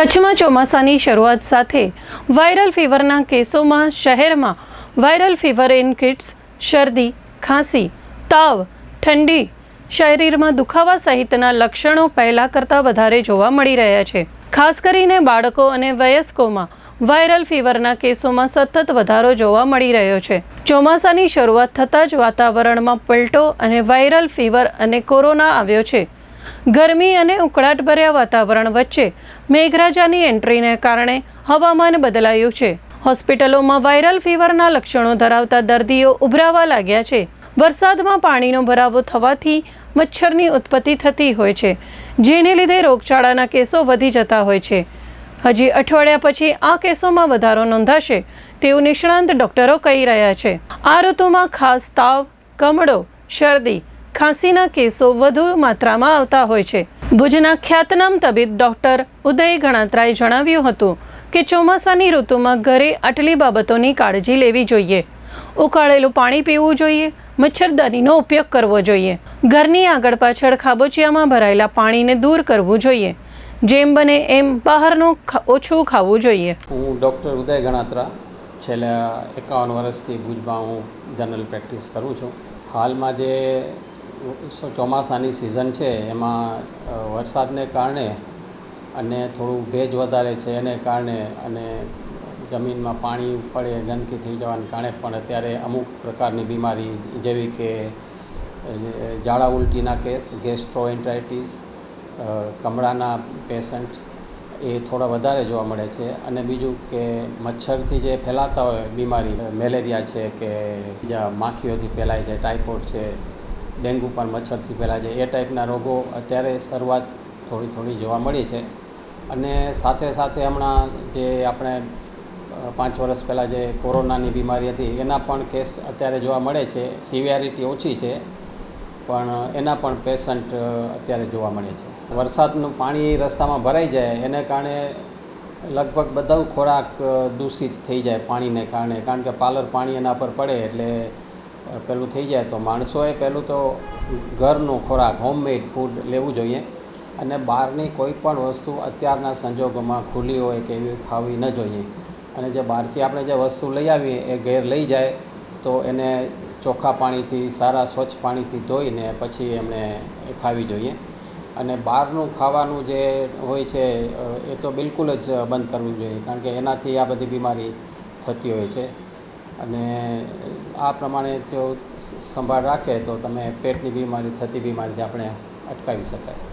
કચ્છમાં ચોમાસાની શરૂઆત સાથે વાયરલ ફીવરના કેસોમાં શહેરમાં વાયરલ ફીવર ઇન કિટ્સ, શરદી, ખાંસી, તાવ, ઠંડી, શરીરમાં દુખાવા સહિતના લક્ષણો પહેલાં કરતાં વધારે જોવા મળી રહ્યા છે. ખાસ કરીને બાળકો અને વયસ્કોમાં વાયરલ ફીવરના કેસોમાં સતત વધારો જોવા મળી રહ્યો છે. ચોમાસાની શરૂઆત થતાં જ વાતાવરણમાં પલટો અને વાયરલ ફીવર અને કોરોના આવ્યો છે. ગરમી અને ઉકળાટભર્યા વાતાવરણ વચ્ચે મેઘરાજાની એન્ટ્રીને કારણે હવામાન બદલાયું છે. હોસ્પિટલોમાં વાયરલ ફીવરના લક્ષણો ધરાવતા દર્દીઓ ઉભરાવા લાગ્યા છે. વરસાદમાં પાણીનો ભરાવો થવાથી મચ્છરની ઉત્પત્તિ થતી હોય છે, જેને લીધે રોગચાળાના કેસો વધી જતા હોય છે. હજી અઠવાડિયા પછી આ કેસોમાં વધારો નોંધાશે તેવું નિષ્ણાંત ડોક્ટરો કહી રહ્યા છે. આ ઋતુમાં ખાસ તાવ, કમળો, શરદી ખાંસીના કેસો વધુ માત્રામાં આવતા હોય છે. ભુજના ખ્યાતનામ તબીબ ડોક્ટર ઉદય ગણાત્રાએ જણાવ્યું હતું કે ચોમાસાની ઋતુમાં ઘરે આટલી બાબતોની કાળજી લેવી જોઈએ. ઉકાળેલું પાણી પીવું જોઈએ, મચ્છરદાનીનો ઉપયોગ કરવો જોઈએ. ઘરની આગળ પાછળ ખાબોચિયામાં ભરાયેલા પાણીને દૂર કરવું જોઈએ. જેમ બને એમ બહારનું ઓછું ખાવું જોઈએ. હું ડૉક્ટર ઉદય ગણાત્રા, છેલ્લા એકાવન વર્ષથી ભુજમાં હું જનરલ પ્રેક્ટિસ કરું છું. હાલમાં જે ચોમાસાની સિઝન છે, એમાં વરસાદને કારણે અને થોડું ભેજ વધારે છે એને કારણે અને જમીનમાં પાણી પડે, ગંદકી થઈ જવાને કારણે પણ અત્યારે અમુક પ્રકારની બીમારી જેવી કે ઝાડા ઉલટીના કેસ ગેસ્ટ્રોએન્ટ્રાઇટિસ કમળાના પેશન્ટ એ થોડા વધારે જોવા મળે છે. અને બીજું કે મચ્છરથી જે ફેલાતા હોય, બીમારી મેલેરિયા છે કે, જ્યાં માખીઓથી ફેલાય છે ટાઇફોઇડ છે ડેન્ગુ પણ મચ્છરથી ફેલાય છે. એ ટાઈપના રોગો અત્યારે શરૂઆત થોડી થોડી જોવા મળી છે. અને સાથે સાથે હમણાં જે આપણે પાંચ વર્ષ પહેલાં જે કોરોનાની બીમારી હતી, એના પણ કેસ અત્યારે જોવા મળે છે. સિવિયારિટી ઓછી છે, પણ એના પણ પેશન્ટ અત્યારે જોવા મળે છે. વરસાદનું પાણી રસ્તામાં ભરાઈ જાય, એને કારણે લગભગ બધા ખોરાક દૂષિત થઈ જાય પાણીને કારણે. કારણ કે પાલર પાણી એના પર પડે એટલે પેલું થઈ જાય તો માણસોએ પહેલું તો ઘરનું ખોરાક હોમમેડ ફૂડ લેવું જોઈએ અને બહારની કોઈ પણ વસ્તુ અત્યારના સંજોગોમાં ખુલ્લી હોય કે એવી ખાવી ન જોઈએ. અને જે બહારથી આપણે જે વસ્તુ લઈ આવીએ, એ ઘેર લઈ જાય, તો એને ચોખ્ખા પાણીથી, સારા સ્વચ્છ પાણીથી ધોઈને પછી એમણે ખાવી જોઈએ. અને બહારનું ખાવાનું જે હોય છે એ તો બિલકુલ જ બંધ કરવું જોઈએ, કારણ કે એનાથી આ બધી બીમારી થતી હોય છે. અને આ પ્રમાણે જો સંભાળ રાખે તો તમે પેટની બીમારી થતી બીમારીથી આપણે અટકાવી શકાય.